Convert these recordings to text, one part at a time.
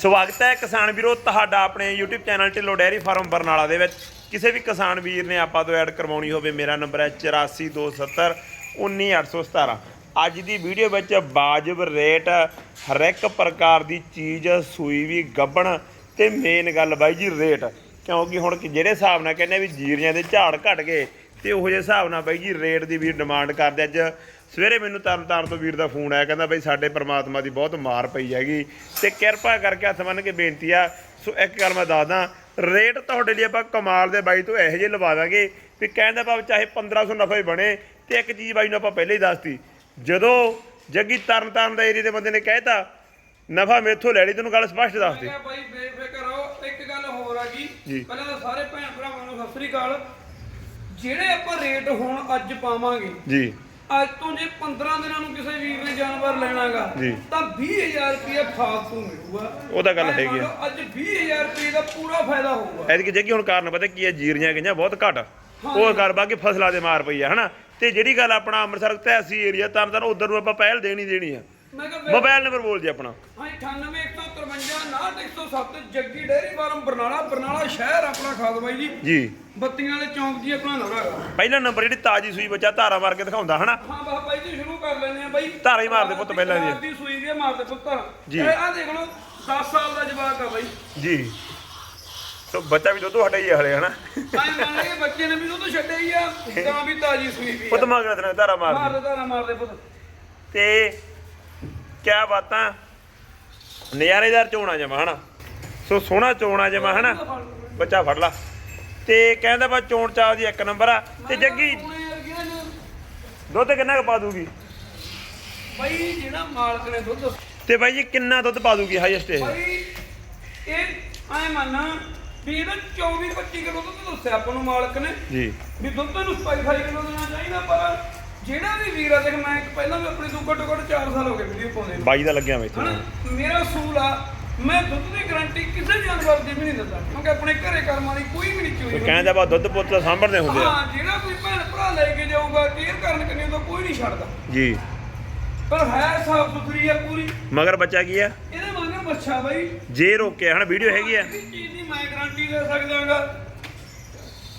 ਸਵਾਗਤ ਹੈ ਕਿਸਾਨ ਵੀਰੋ ਤੁਹਾਡਾ ਆਪਣੇ YouTube channel Dhillon dairy farm Barnala ਦੇ ਵਿੱਚ। ਕਿਸੇ ਵੀ ਕਿਸਾਨ ਵੀਰ ਨੇ ਆਪਾਂ ਤੋਂ ਐਡ ਕਰਵਾਉਣੀ ਹੋਵੇ, ਮੇਰਾ ਨੰਬਰ ਹੈ 8427 19817 ਅੱਜ ਦੀ ਵੀਡੀਓ ਵਿੱਚ ਵਾਜਬ ਰੇਟ, ਹਰ ਇੱਕ ਪ੍ਰਕਾਰ ਦੀ ਚੀਜ਼, ਸੂਈ ਵੀ, ਗੱਬਣ ਤੇ ਮੇਨ ਗੱਲ ਬਾਈ ਜੀ ਰੇਟ। ਕਿਉਂਕਿ ਹੁਣ ਜਿਹੜੇ ਹਿਸਾਬ ਨਾਲ ਕਹਿੰਦੇ ਵੀ ਜੀਰੀਆਂ ਦੇ ਝਾੜ ਘਟ ਗਏ, ਤੇ ਉਹੋ ਜਿਹੇ ਹਿਸਾਬ ਨਾਲ ਬਾਈ ਜੀ ਰੇਟ ਦੀ ਵੀ ਡਿਮਾਂਡ ਕਰਦੇ ਅੱਜ ਸਵੇਰੇ ਮੈਨੂੰ ਤਰਨ ਤਾਰਨ ਤੋਂ ਵੀਰ ਦਾ ਫੋਨ ਆਇਆ ਕਹਿੰਦਾ ਬਈ ਸਾਡੇ ਪ੍ਰਮਾਤਮਾ ਦੀ ਬਹੁਤ ਮਾਰ ਪਈ ਹੈਗੀ ਤੇ ਕਿਰਪਾ ਕਰਕੇ ਹੱਥ ਬੰਨ ਕੇ ਬੇਨਤੀ ਆ। ਸੋ ਇੱਕ ਗੱਲ ਮੈਂ ਦੱਸਦਾ ਰੇਟ ਤੁਹਾਡੇ ਲਈ ਆਪਾਂ ਕਮਾਲ ਦੇ ਬਾਈ ਤੋਂ ਇਹੋ ਜਿਹੇ ਲਵਾ ਦਾਂਗੇ ਵੀ ਕਹਿੰਦਾ ਭਾਵੇਂ ਚਾਹੇ 1500 ਨਫਾ ਹੀ ਬਣੇ ਤੇ ਇੱਕ ਚੀਜ਼ ਬਾਈ ਨੂੰ ਆਪਾਂ ਪਹਿਲੇ ਹੀ ਦੱਸਤੀ ਜਦੋਂ ਜੱਗੀ ਤਰਨ ਤਾਰਨ ਦਾ ਏਰੀਆ ਦੇ ਬੰਦੇ ਨੇ ਕਹਿਤਾ ਨਫਾ ਮੇਥੋਂ ਲੈ ਲਈ ਤੈਨੂੰ ਗੱਲ ਸਪਸ਼ਟ ਦੱਸਦੀ ਮੈਂ ਕਿਹਾ ਬਾਈ ਬੇਫਿਕਰ ਰਹੋ ਇੱਕ ਗੱਲ ਹੋਰ ਆ ਜੀ। ਗਈ ਪਹਿਲਾਂ ਤਾਂ ਸਾਰੇ ਭੈਣ ਭਰਾਵਾਂ ਨੂੰ ਸਤਿ ਸ੍ਰੀ ਅਕਾਲ। ਜਿਹੜੇ ਆਪਾਂ ਰੇਟ ਹੁਣ ਅੱਜ ਪਾਵਾਂਗੇ ਜੀ। ਅੱਜ ਤੋਂ ਜੇ 15 ਦਿਨਾਂ ਨੂੰ ਕਿਸੇ ਵੀਰ ਨੇ ਜਾਨਵਰ ਲੈਣਾਗਾ ਜੀ। ਤਾਂ 20000 ਰੁਪਏ ਫਾਲਤੂ ਮਿਲੂਗਾ। ਉਹ ਤਾਂ ਗੱਲ ਹੈਗੀ ਆ। ਅੱਜ 20000 ਰੁਪਏ ਦਾ ਪੂਰਾ ਫਾਇਦਾ ਹੋਊਗਾ। ਐਤਕੀ ਜੱਗੀ ਹੁਣ ਕਾਰਨ ਪਤਾ ਕੀ ਹੈ ਜੀਰੀਆਂ ਗਈਆਂ ਬਹੁਤ ਘੱਟ। ਉਹ ਕਰ ਬਾਕੀ ਫਸਲਾਂ ਦੇ ਮਾਰ ਪਈ ਆ ਹਨਾ? ਤੇ ਜਿਹੜੀ ਗੱਲ ਆਪਣਾ ਅੰਮ੍ਰਿਤਸਰ ਤਹਿਸੀਲ ਏਰੀਆ ਤਾਂ ਤਾਂ ਉਧਰ ਨੂੰ ਆਪਾਂ ਪਹਿਲ ਦੇਣੀ ਦੇਣੀ ਆ। ਮੈਂ ਕਿਹਾ ਮੋਬਾਈਲ ਨੰਬਰ ਬੋਲ ਜੀ ਆਪਣਾ। ਹਾਂ 98 153 ਜੱਗੀ ਡੇਅਰੀ ਫਾਰਮ ਬਰਨਾਲਾ ਬਰਨਾਲਾ ਸ਼ਹਿਰ ਆਪਣਾ ਖਾਦ ਬਾਈ ਜੀ। ਜੀ। ਬੱਤੀਆਂ ਵਾਲੇ ਚੌਂਕ ਜੀ ਆਪਣਾ ਨਵਰਾ ਹੈਗਾ। ਪਹਿਲਾ ਨੰਬਰ ਜਿਹੜੀ ਤਾਜੀ ਸੂਈ ਬੱਚਾ ਧਾਰਾ ਮਾਰ ਕੇ ਦਿਖਾਉਂਦਾ ਹਨਾ? ਹਾਂ ਬਸ ਬਾਈ ਜੀ ਸ਼ੁਰੂ ਕਰ ਲੈਨੇ ਆ ਬਾਈ। ਧਾਰਾ ਹੀ ਮਾਰਦੇ ਪੁੱਤ ਪਹਿਲਾਂ ਜੀ। ਦੀ ਸੂਈ ਆ, ਮਾਰਦੇ ਪੁੱਤ। ਜੀ। ਇਹ ਆ ਦੇਖ ਲਓ 10 ਸਾਲ ਦਾ ਜਵਾਕ ਆ ਬਾਈ। ਜੀ। ਸੋ ਬੱਚਾ ਵੀ ਦੁੱਧ ਹਟਾ ਹੀ ਆ ਹਲੇ ਹਨਾ? ਆਏ ਮੰਨ ਕੇ ਬੱਚੇ ਨੇ ਵੀ ਦੁੱਧ ਛੱਡਿਆ ਹੀ ਆ ਤਾਂ ਵੀ ਤਾਜੀ ਸੂਈ ਵੀ ਪੁੱਤ ਤੇਰਾ ਧਾਰਾ ਮਾਰ ਮਾਰਦੇ ਤਾਂ ਨਾ ਮਾਰਦੇ ਪੁੱਤ। ਤੇ ਕਿਆ ਬਾਤਾਂ? ਨਜ਼ਾਰੇਦਾਰ ਚੋਣਾ ਜਮਾ ਹਨਾ? ਸੋ ਸੋਹਣਾ ਚੋਣਾ ਜਮਾ ਹਨਾ? ਬੱਚਾ ਫੜ ਲਾ। ਤੇ ਕਹਿੰਦਾ ਬਾ ਚੋਣ ਚਾਹ ਦੀ ਇੱਕ ਨੰਬਰ ਆ। ਤੇ ਜੱਗੀ। ਦੁੱਧ ਕਿੰਨਾ ਕੁ ਪਾ ਦੂਗੀ? ਬਾਈ ਜਿਹੜਾ ਮਾਲਕ ਨੇ ਦੁੱਧ ਤੇ ਬਾਈ ਜੀ ਕਿੰਨਾ ਦੁੱਧ ਪਾ ਦੂਗੀ ਹਾਈਐਸਟ ਇਹ? ਬਾਈ ਇਹ ਆਏ ਮੰਨ ਵੀ ਇਹਦਾ 24 25 ਕਿਲੋ ਦੁੱਧ ਦੱਸਿਆ ਆਪਾਂ ਨੂੰ ਮਾਲਕ ਨੇ। ਜੀ। ਵੀ ਦੁੱਧ ਨੂੰ 27 ਕਿਲੋ ਦੇਣਾ ਚਾਹੀਦਾ ਪਰ ਜਿਹੜਾ ਵੀ ਵੀਰ ਆ ਦੇਖ ਮੈਂ ਇੱਕ ਪਹਿਲਾਂ ਵੀ ਆਪਣੀ ਤੋਂ ਘੱਟੋ ਘੱਟ 4 ਸਾਲ ਹੋ ਗਏ ਵੀਡੀਓ ਪਾਉਂਦੇ ਨੂੰ। ਬਾਈ ਦਾ ਲੱਗਿਆ ਮੈਂ ਇੱਥੇ। ਹਨਾ? ਮੇਰਾ ਅਸੂਲ ਆ ਮੈਂ ਦੁੱਧ ਦੀ ਗਾਰੰਟੀ ਕਿਸੇ ਜਾਨਵਰ ਦੀ ਵੀ ਨਹੀਂ ਦਿੰਦਾ ਕਿਉਂਕਿ ਆਪਣੇ ਘਰੇ ਕਰਮ ਵਾਲੀ ਕੋਈ ਵੀ ਨਹੀਂ ਚੋਈ ਹੁੰਦੀ। ਕਹਿੰਦਾ ਬਾ ਦੁੱਧ ਪੁੱਤ ਤਾਂ ਸਾਂਭਣਦੇ ਹੁੰਦੇ ਆ। ਹਾਂ ਜਿਹੜਾ ਕੋਈ ਭੈਣ ਭਰਾ ਲੈ ਕੇ ਜਾਊਗਾ ਕੇਅਰ ਕਰਨ ਕੰਨੀ ਤਾਂ ਕੋਈ ਨਹੀਂ ਛੱਡਦਾ। ਜੀ। ਪਰ ਹੈ ਸਾਫ਼ ਸੁਥਰੀ ਆ ਪੂਰੀ। ਮਗਰ ਬੱਚਾ ਕੀ ਆ? ਇਹਦੇ ਮਗਰ ਬੱਚਾ ਬਾਈ। ਜੇ ਰੋਕਿਆ ਹਨਾ ਵੀਡੀਓ ਹੈਗੀ ਆ। ਕਿਸੇ ਚੀਜ਼ ਦੀ ਮੈਂ ਗਾਰੰਟੀ ਦੇ ਸਕਦਾਗਾ?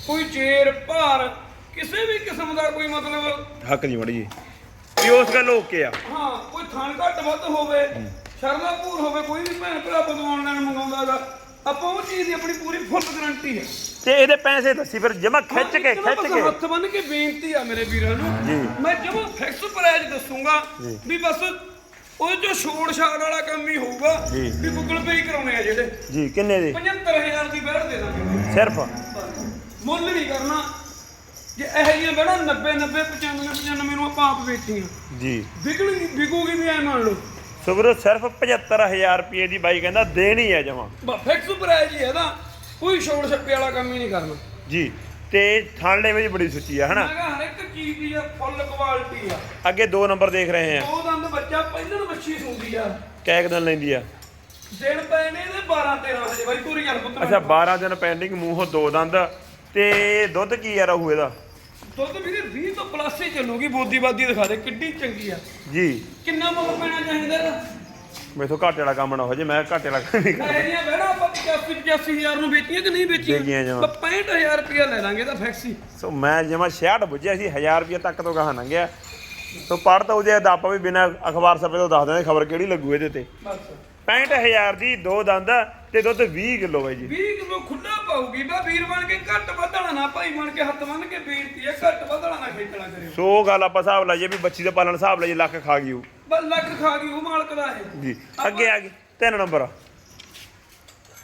ਕੋਈ ਚੇਰ ਭਾਰ ਕਿਸੇ ਵੀ ਕਿਸਮ ਦਾ ਕੋਈ ਮਤਲਬ ਹੱਕ ਨਹੀਂ ਮੜੀ ਜੀ। ਵੀ ਉਸ ਗੱਲ ਓਕੇ ਆ। ਹਾਂ ਕੋਈ ਥਾਂ ਘੱਟ ਵੱਧ ਹੋਵੇ ਸ਼ਰਮਾ ਪੂਰ ਹੋਵੇ ਕੋਈ ਵੀ ਭੈਣ ਭਰਾ ਤੋਂ ਆਨਲਾਈਨ ਮੰਗਾਉਂਦਾਗਾ ਆਪਾਂ ਉਹ ਚੀਜ਼ ਦੀ ਆਪਣੀ ਪੂਰੀ ਫੁੱਲ ਗਾਰੰਟੀ ਹੈ ਤੇ ਇਹਦੇ ਪੈਸੇ ਦੱਸੀ ਫਿਰ ਜਮਾ ਖਿੱਚ ਕੇ ਖਿੱਚ ਕੇ। ਹੱਥ ਬੰਨ ਕੇ ਬੇਨਤੀ ਆ ਮੇਰੇ ਵੀਰਾਂ ਨੂੰ। ਮੈਂ ਜਮਾ ਫਿਕਸ ਪ੍ਰਾਈਸ ਦੱਸੂਗਾ ਵੀ ਬਸ ਉਹ ਜੋ ਛੋੜ ਛਾੜ ਵਾਲਾ ਕੰਮ ਹੀ ਹੋਊਗਾ। ਵੀ ਗੂਗਲ ਪੇ ਹੀ ਕਰਾਉਣੇ ਆ ਜਿਹੜੇ। ਜੀ ਕਿੰਨੇ ਦੇ? 75000 ਦੀ ਬੈਠ ਦੇ ਦਾਂਗੇ। ਸਿਰਫ? ਮੁੱਲ ਨਹੀਂ ਕਰਨਾ ਜੇ ਇਹ ਜੀਆਂ ਬੜਾ 90 90 95 95 ਨੂੰ ਆਪਾਂ ਆਪ ਵੇਚੀਆਂ। ਜੀ। ਵਿਕਣਗੀ ਵਿਕੂਗੀ ਵੀ ਐ ਮੰਨ ਲਓ ਸੋ ਵੀਰੋ ਸਿਰਫ 75000 ਰੁਪਏ ਦੀ ਬਾਈ ਕਹਿੰਦਾ ਦੇਣੀ ਹੈ ਜਮਾ। ਬਸ ਫਿਕਸ ਪ੍ਰਾਈਸ ਹੀ ਹੈ ਨਾ ਕੋਈ ਛੋੜ ਛੱਪੇ ਵਾਲਾ ਕੰਮ ਹੀ ਨਹੀਂ ਕਰਨਾ। ਜੀ ਤੇ ਥਾਂਲੇ ਵਿੱਚ ਬੜੀ ਸੁੱਚੀ ਆ ਹਨਾ? ਮੈਂ ਕਿਹਾ ਹਰ ਇੱਕ ਚੀਜ਼ ਦੀ ਆ ਫੁੱਲ ਕੁਆਲਿਟੀ ਆ। ਅੱਗੇ ਦੋ ਨੰਬਰ ਦੇਖ ਰਹੇ ਆ। ਦੋ ਦੰਦ ਬੱਚਾ ਪਹਿਲਾਂ ਬੱਚੀ ਸੁੰਦੀ ਆ। ਕੈਕ ਦਿਨ ਲੈਂਦੀ ਆ। ਦਿਨ ਨੇ ਇਹਦੇ 12 13 ਵਜੇ। ਬਾਈ ਪੂਰੀ ਗੱਲ ਪੁੱਤ ਅੱਛਾ 12 ਦਿਨ ਪੈਂਡਿੰਗ ਮੂੰਹੋਂ ਦੋ ਦੰਦ। ਤੇ ਦੁੱਧ ਕੀ ਆ ਰਹੂ ਇਹਦਾ? ਦੁੱਧ ਵੀਰੇ 20 ਤੋਂ ਪਲੱਸ ਹੀ ਚੱਲੂਗੀ ਬੋਦੀ ਬਾਦੀ ਦਿਖਾ ਦੇ ਕਿੱਡੀ ਚੰਗੀ ਆ। ਜੀ। ਕਿੰਨਾ ਮੁੱਲ ਪੈਣਾ ਚਾਹੀਦਾ ਇਹਦਾ? ਮੈਥੋਂ ਘਾਟੇ ਵਾਲਾ ਕੰਮ ਨਾ ਹੋ ਜੇ ਮੈਂ ਘਾਟੇ ਵਾਲਾ ਕੰਮ ਨਹੀਂ ਕਰਦਾ। ਇਹ ਜੀਆਂ ਬਹਿਣਾ ਆਪਾਂ 85 85000 ਨੂੰ ਵੇਚੀਆਂ ਕਿ ਨਹੀਂ ਵੇਚੀਆਂ? ਵੇਚੀਆਂ ਜਮਾਂ। ਆਪਾਂ 65000 ਰੁਪਇਆ ਲੈ ਲਾਂਗੇ ਇਹਦਾ ਫਿਕਸ। ਹੀ ਸੋ ਮੈਂ ਜਮਾ 66 ਬੁੱਝਿਆ ਸੀ 1000 ਰੁਪਏ ਤੱਕ ਤੋਂ ਕਹਾ ਲੰਘਿਆ। ਸੋ ਪੜ ਤਾਂ ਆਪਾਂ ਵੀ ਬਿਨਾ ਅਖਬਾਰ ਸਪੇ ਤੋਂ ਦੱਸ ਦਿੰਦੇ ਖਬਰ ਕਿਹੜੀ ਲੱਗੂ ਇਹਦੇ ਤੇ। ਬਸ। 65000 ਦੀ ਦੋ ਦੰਦ ਤੇ ਦੁੱਧ 20 ਕਿਲੋ ਬਾਈ ਜੀ। 20 ਕਿਲੋ ਖੁੱਲਾ ਪਾਉਗੀ ਬਾ ਵੀਰ ਬਣ ਕੇ ਘੱਟ ਵਧਣਾ ਨਾ ਭਾਈ ਬਣ ਕੇ ਹੱਥ ਬੰਨ ਕੇ ਬੇਨਤੀ ਹੈ ਘੱਟ ਵਧਣਾ ਨਾ ਖੇਚਣਾ ਕਰਿਓ। ਸੋ ਗੱਲ ਆਪਾਂ ਹਿਸਾਬ ਲਾਈਏ ਵੀ ਬੱਚੀ ਦਾ ਪਾਲਣ ਹਿਸਾਬ ਲਾਈਏ ਲੱਖ ਖਾ ਗਈ ਉਹ। ਬਸ ਲੱਖ ਖਾ ਗਈ ਉਹ ਮਾਲਕ ਦਾ ਇਹ ਜੀ ਅੱਗੇ ਆ ਗਈ ਤਿੰਨ ਨੰਬਰ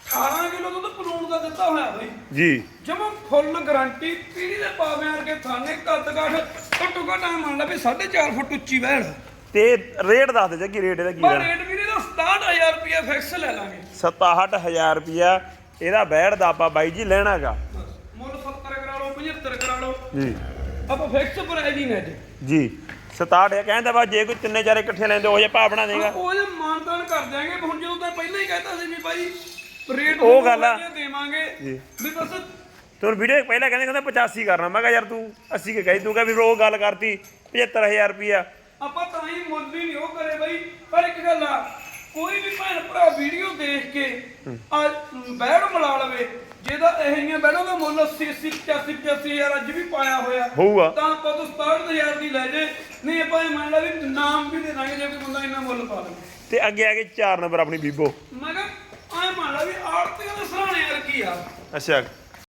18 ਕਿਲੋ ਦੁੱਧ ਪਲੂਣ ਦਾ ਦਿੱਤਾ ਹੋਇਆ ਬਈ। ਜੀ। ਜਮਾ ਫੁੱਲ ਗਾਰੰਟੀ ਪੀੜੀ ਦੇ ਪਾਵੇਂ ਵਰਗੇ ਥਾਨੇ ਕੱਦ ਕਾਠ ਘੱਟੋ ਘੱਟ ਐਂ ਮੰਨ ਲਾ ਵੀ 4.5 ਫੁੱਟ ਉੱਚੀ ਬਹਿਣ ਤੇ ਰੇਟ ਦੱਸ ਦੇ ਜੱਗੀ ਰੇਟ ਇਹਦਾ ਕੀ ਬਾ ਹੈ ਰੇਟ ਦਾ 67000 ਰੁਪਏ ਫਿਕਸ ਲੈ ਲਾਂਗੇ। 67000 ਰੁਪਿਆ ਇਹਦਾ ਬੈੜ ਦਾ ਆਪਾਂ ਬਾਈ ਜੀ ਲੈਣਾਗਾ ਮੁੱਲ 70 ਕਰਾ ਲਓ 75 ਕਰਾ ਲਓ। ਜੀ। ਆਪਾਂ ਫਿਕਸ ਪ੍ਰਾਈਸ ਹੀ ਨੇ ਜੀ ਜੀ 67 ਹੈ ਕਹਿੰਦਾ ਬਾ ਜੇ ਕੋਈ ਤਿੰਨੇ ਚਾਰੇ ਇਕੱਠੇ ਲੈਂਦੇ ਉਹ ਜੇ ਭਾਅ ਬਣਾ ਦੇਗਾ। ਉਹ ਜੇ ਮਾਨਤਾਨ ਕਰ ਦਿਆਂਗੇ ਹੁਣ ਜਦੋਂ ਤਾਂ ਪਹਿਲਾਂ ਹੀ ਕਹਿਤਾ ਸੀ ਵੀ ਭਾਈ ਰੇਟ ਉਹ ਗੱਲ ਆ। ਦੇਵਾਂਗੇ ਜੀ। ਵੀ ਬਸ ਤੂੰ ਵੀਡੀਓ ਪਹਿਲਾਂ ਕਹਿੰਦੇ ਕਹਿੰਦਾ 85 ਕਰਨਾ। ਮੈਂ ਕਿਹਾ ਯਾਰ ਤੂੰ 80 ਕੇ ਕਹੀ ਕਹ ਵੀ ਉਹ ਗੱਲ ਕਰਤੀ 75000 ਰੁਪਿਆ ਆਪਾਂ ਤਾਂ ਹੀ ਮੁੱਲ ਹੀ ਨਹੀਂ ਉਹ ਕਰੇ ਬਾਈ। ਪਰ ਇੱਕ ਗੱਲ ਆ ਕੋਈ ਵੀ ਭੈਣ ਭਰਾ ਵੀਡੀਓ ਦੇਖ ਕੇ ਆ ਬੈੜ ਮਿਲਾ ਲਵੇ ਜਿਹਦਾ ਇਹ ਜਿਹੀਆਂ ਬੈੜਾਂ ਦਾ ਮੁੱਲ 80 80 85 85 ਹਜ਼ਾਰ ਅੱਜ ਵੀ ਪਾਇਆ ਹੋਇਆ ਹੋਊਗਾ। ਤਾਂ ਆਪਾਂ ਤੋਂ 67000 ਦੀ ਲੈ ਜੇ ਨਹੀਂ ਆਪਾਂ ਇਹ ਮੰਨ ਲਾ ਵੀ ਨਾਮ ਵੀ ਦੇ ਦਾਂਗੇ ਜੇ ਕੋਈ ਬੰਦਾ ਇੰਨਾ ਮੁੱਲ ਪਾ ਲਵੇ ਤੇ ਅੱਗੇ ਆ ਕੇ 4 ਨੰਬਰ ਆਪਣੀ ਬੀਬੋ। ਮੈਂ ਕਿਹਾ ਐ ਮੰਨ ਲਾ ਵੀ ਆੜਤੀਆਂ ਦੇ ਸਰਾਣੇ ਵਰਗੀ ਆ। ਅੱਛਾ।